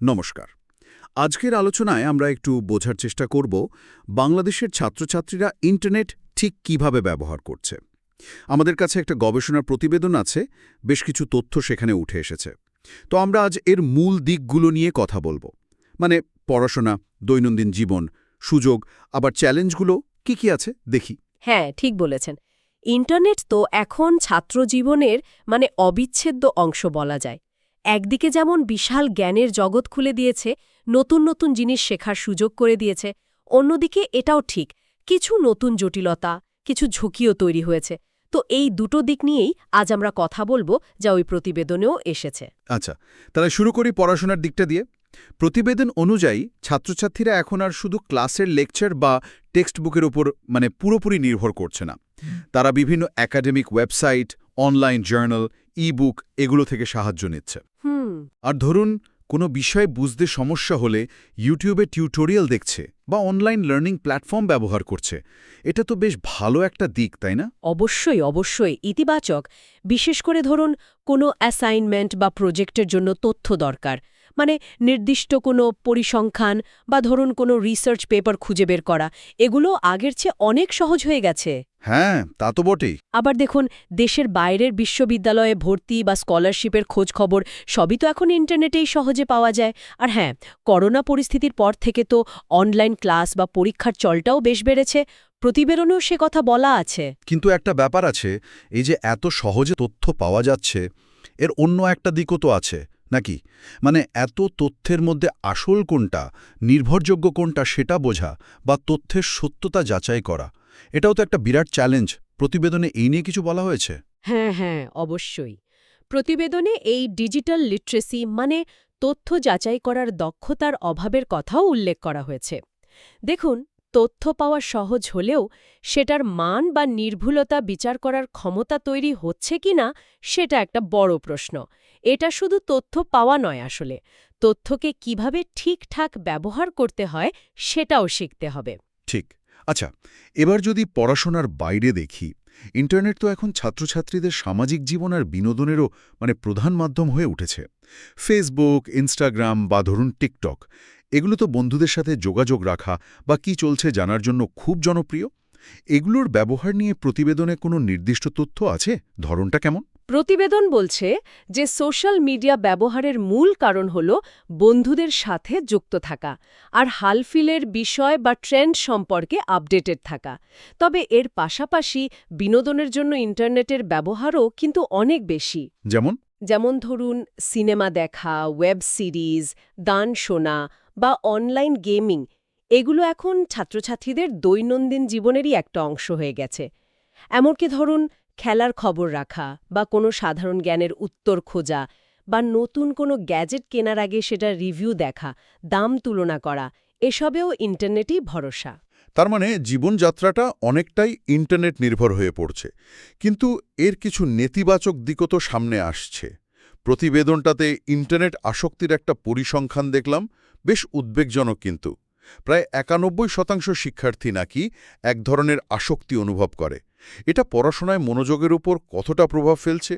নমস্কার। আজকের আলোচনায় আমরা একটু বোঝার চেষ্টা করব বাংলাদেশের ছাত্রছাত্রীরা ইন্টারনেট ঠিক কীভাবে ব্যবহার করছে। আমাদের কাছে একটা গবেষণার প্রতিবেদন আছে, বেশ কিছু তথ্য সেখানে উঠে এসেছে। তো আমরা আজ এর মূল দিকগুলো নিয়ে কথা বলব। মানে পড়াশোনা, দৈনন্দিন জীবন, সুযোগ, আবার চ্যালেঞ্জগুলো কি কি আছে দেখি। হ্যাঁ ঠিক বলেছেন। ইন্টারনেট তো এখন ছাত্র জীবনের মানে অবিচ্ছেদ্য অংশ বলা যায়। একদিকে যেমন বিশাল জ্ঞানের জগৎ খুলে দিয়েছে নতুন নতুন জিনিস শেখার সুযোগ করে দিয়েছে অন্যদিকে এটাও ঠিক কিছু নতুন জটিলতা কিছু ঝুঁকিও তৈরি হয়েছে। তো এই দুটো দিক নিয়েই আজ আমরা কথা বলব যা ওই প্রতিবেদনেও এসেছে। আচ্ছা তাহলে শুরু করি পড়াশোনার দিকটা দিয়ে। প্রতিবেদন অনুযায়ী ছাত্রছাত্রীরা এখন আর শুধু ক্লাসের লেকচার বা টেক্সট বুকের উপর মানে পুরোপুরি নির্ভর করছে না। তারা বিভিন্ন academic website online journal e book এগুলো থেকে সাহায্য নিচ্ছে। আর ধরুন কোনো বিষয় বুঝতে সমস্যা হলে ইউটিউবে টিউটোরিয়াল দেখছে বা অনলাইন লার্নিং প্ল্যাটফর্ম ব্যবহার করছে। এটা তো বেশ ভালো একটা দিক তাই না? অবশ্যই অবশ্যই। ইতিবাচক। বিশেষ করে ধরুন কোনো অ্যাসাইনমেন্ট বা প্রজেক্টের জন্য তথ্য দরকার। মানে নির্দিষ্ট কোনো পরিসংখ্যান বা ধরুন কোনো রিসার্চ পেপার খুঁজে বের করা। এগুলো আগের চেয়ে অনেক সহজ হয়ে গেছে। হ্যাঁ তা তো বটেই। আবার দেখুন দেশের বাইরের বিশ্ববিদ্যালয়ে ভর্তি বা স্কলারশিপের খোঁজ খবর সবই তো এখন ইন্টারনেটেই সহজে পাওয়া যায়। আর হ্যাঁ করোনা পরিস্থিতির পর থেকে তো অনলাইন ক্লাস বা পরীক্ষার চলটাও বেশ বেড়েছে। প্রতিবেদনেও সে কথা বলা আছে। কিন্তু একটা ব্যাপার আছে এই যে এত সহজে তথ্য পাওয়া যাচ্ছে এর অন্য একটা দিকও তো আছে। নাকি? মানে এত তথ্যের মধ্যে আসল কোনটা, নির্ভরযোগ্য কোনটা সেটা বোঝা বা তথ্যের সত্যতা যাচাই করা, এটাও তো একটা বিরাট চ্যালেঞ্জ। প্রতিবেদনে এই নিয়ে কিছু বলা হয়েছে? হ্যাঁ হ্যাঁ অবশ্যই। প্রতিবেদনে এই ডিজিটাল লিটারেসি মানে তথ্য যাচাই করার দক্ষতার অভাবের কথাও উল্লেখ করা হয়েছে। দেখুন তথ্য পাওয়া সহজ হলেও সেটার মান বা নির্ভুলতা বিচার করার ক্ষমতা তৈরি হচ্ছে কিনা সেটা একটা বড় প্রশ্ন। এটা শুধু তথ্য পাওয়া নয় আসলে। তথ্যকে কীভাবে ঠিকঠাক ব্যবহার করতে হয়, সেটাও শিখতে হবে। ঠিক। আচ্ছা এবার যদি পড়াশোনার বাইরে দেখি, ইন্টারনেট তো এখন ছাত্রছাত্রীদের সামাজিক জীবন আর বিনোদনেরও মানে প্রধান মাধ্যম হয়ে উঠেছে। ফেসবুক, ইনস্টাগ্রাম বা ধরুন টিকটক এগুলো তো বন্ধুদের সাথে যোগাযোগ রাখা বা কি চলছে জানার জন্য খুব জনপ্রিয়। এগুলোর ব্যবহার নিয়ে প্রতিবেদনে কোনো নির্দিষ্ট তথ্য আছে? ধরনটা কেমন? প্রতিবেদন বলছে যে সোশ্যাল মিডিয়া ব্যবহারের মূল কারণ হল বন্ধুদের সাথে যুক্ত থাকা আর হালফিলের বিষয় বা ট্রেন্ড সম্পর্কে আপডেটেড থাকা। তবে এর পাশাপাশি বিনোদনের জন্য ইন্টারনেটের ব্যবহারও কিন্তু অনেক বেশি। যেমন? যেমন ধরুন সিনেমা দেখা ওয়েব সিরিজ দান শোনা বা অনলাইন গেমিং, এগুলো এখন ছাত্রছাত্রীদের দৈনন্দিন জীবনেরই একটা অংশ হয়ে গেছে। এমনকি ধরুন, খেলার খবর রাখা বা কোনো সাধারণ জ্ঞানের উত্তর খোঁজা বা নতুন কোনো গ্যাজেট কেনার আগে সেটা রিভিউ দেখা, দাম তুলনা করা, এসবেও ইন্টারনেটই ভরসা। তার মানে জীবনযাত্রাটা অনেকটাই ইন্টারনেট নির্ভর হয়ে পড়ছে। কিন্তু এর কিছু নেতিবাচক দিকও তো সামনে আসছে। প্রতিবেদনটাতে ইন্টারনেট আসক্তির একটা পরিসংখ্যান দেখলাম বেশ উদ্বেগজনক কিন্তু। প্রায় একানব্বই শতাংশ শিক্ষার্থী নাকি এক ধরনের আসক্তি অনুভব করে। এটা পড়াশোনায় মনোযোগের উপর কতটা প্রভাব ফেলছে?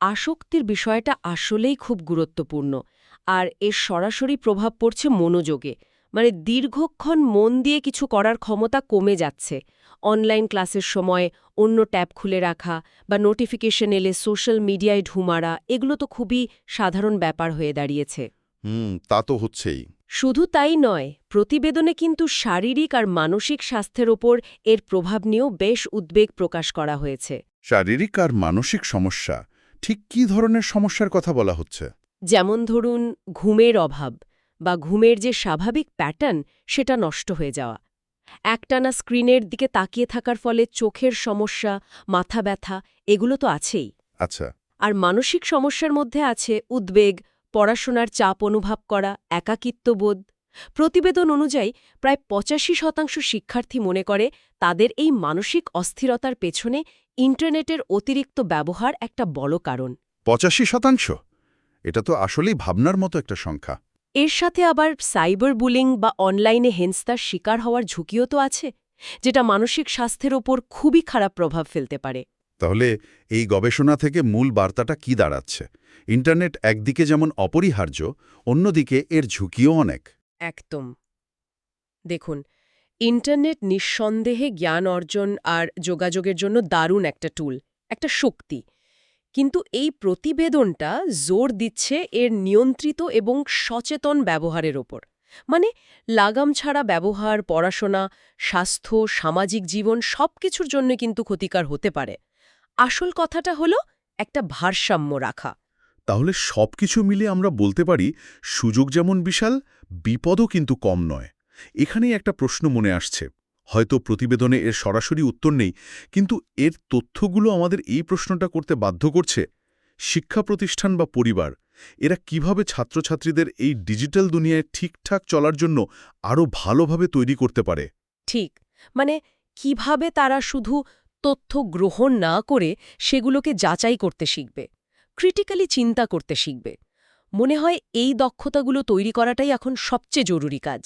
আসক্তির বিষয়টা আসলেই খুব গুরুত্বপূর্ণ আর এর সরাসরি প্রভাব পড়ছে মনোযোগে। মানে দীর্ঘক্ষণ মন দিয়ে কিছু করার ক্ষমতা কমে যাচ্ছে। অনলাইন ক্লাসের সময় অন্য ট্যাব খুলে রাখা বা নোটিফিকেশন এলে সোশ্যাল মিডিয়ায় ঢুমারা এগুলো তো খুবই সাধারণ ব্যাপার হয়ে দাঁড়িয়েছে। হুম তা তো হচ্ছেই। শুধু তাই নয় প্রতিবেদনে কিন্তু শারীরিক আর মানসিক স্বাস্থ্যের ওপর এর প্রভাব নিয়েও বেশ উদ্বেগ প্রকাশ করা হয়েছে। শারীরিক আর মানসিক সমস্যা ঠিক কী ধরনের সমস্যার কথা বলা হচ্ছে? যেমন ধরুন ঘুমের অভাব বা ঘুমের যে স্বাভাবিক প্যাটার্ন সেটা নষ্ট হয়ে যাওয়া। একটানা স্ক্রিনের দিকে তাকিয়ে থাকার ফলে চোখের সমস্যা মাথা ব্যথা এগুলো তো আছেই। আচ্ছা। আর মানসিক সমস্যার মধ্যে আছে উদ্বেগ পড়াশোনার চাপ অনুভব করা একাকিত্ববোধ প্রতিবেদন অনুযায়ী প্রায় পঁচাশি শতাংশ শিক্ষার্থী মনে করে তাদের এই মানসিক অস্থিরতার পেছনে ইন্টারনেটের অতিরিক্ত ব্যবহার একটা বড় কারণ। পঁচাশি শতাংশ? এটা তো আসলেই ভাবনার মতো একটা সংখ্যা। এর সাথে আবার সাইবার বুলিং বা অনলাইনে হেনস্তার শিকার হওয়ার ঝুঁকিও তো আছে যেটা মানসিক স্বাস্থ্যের ওপর খুবই খারাপ প্রভাব ফেলতে পারে। তাহলে এই গবেষণা থেকে মূল বার্তাটা কি দাঁড়াচ্ছে? ইন্টারনেট একদিকে যেমন অপরিহার্য, অন্যদিকে এর ঝুঁকিও অনেক। একদম। দেখুন, ইন্টারনেট নিঃসন্দেহে জ্ঞান অর্জন আর যোগাযোগের জন্য দারুণ একটা টুল একটা শক্তি। কিন্তু এই প্রতিবেদনটা জোর দিচ্ছে এর নিয়ন্ত্রিত এবং সচেতন ব্যবহারের ওপর। মানে লাগাম ছাড়া ব্যবহার, পড়াশোনা, স্বাস্থ্য, সামাজিক জীবন সবকিছুর জন্য কিন্তু ক্ষতিকার হতে পারে। আসল কথাটা হলো একটা ভারসাম্য রাখা। তাহলে সবকিছু মিলে আমরা বলতে পারি সুযোগ যেমন বিশাল বিপদও কিন্তু কম নয়। এখানেই একটা প্রশ্ন মনে আসছে। হয়তো প্রতিবেদনে এর সরাসরি উত্তর নেই কিন্তু এর তথ্যগুলো আমাদের এই প্রশ্নটা করতে বাধ্য করছে। শিক্ষা প্রতিষ্ঠান বা পরিবার এরা কীভাবে ছাত্রছাত্রীদের এই ডিজিটাল দুনিয়ায় ঠিকঠাক চলার জন্য আরও ভালোভাবে তৈরি করতে পারে? ঠিক। মানে কীভাবে তারা শুধু তথ্য গ্রহণ না করে সেগুলোকে যাচাই করতে শিখবে ক্রিটিক্যালি চিন্তা করতে শিখবে। মনে হয় এই দক্ষতাগুলো তৈরি করাটাই এখন সবচেয়ে জরুরি কাজ।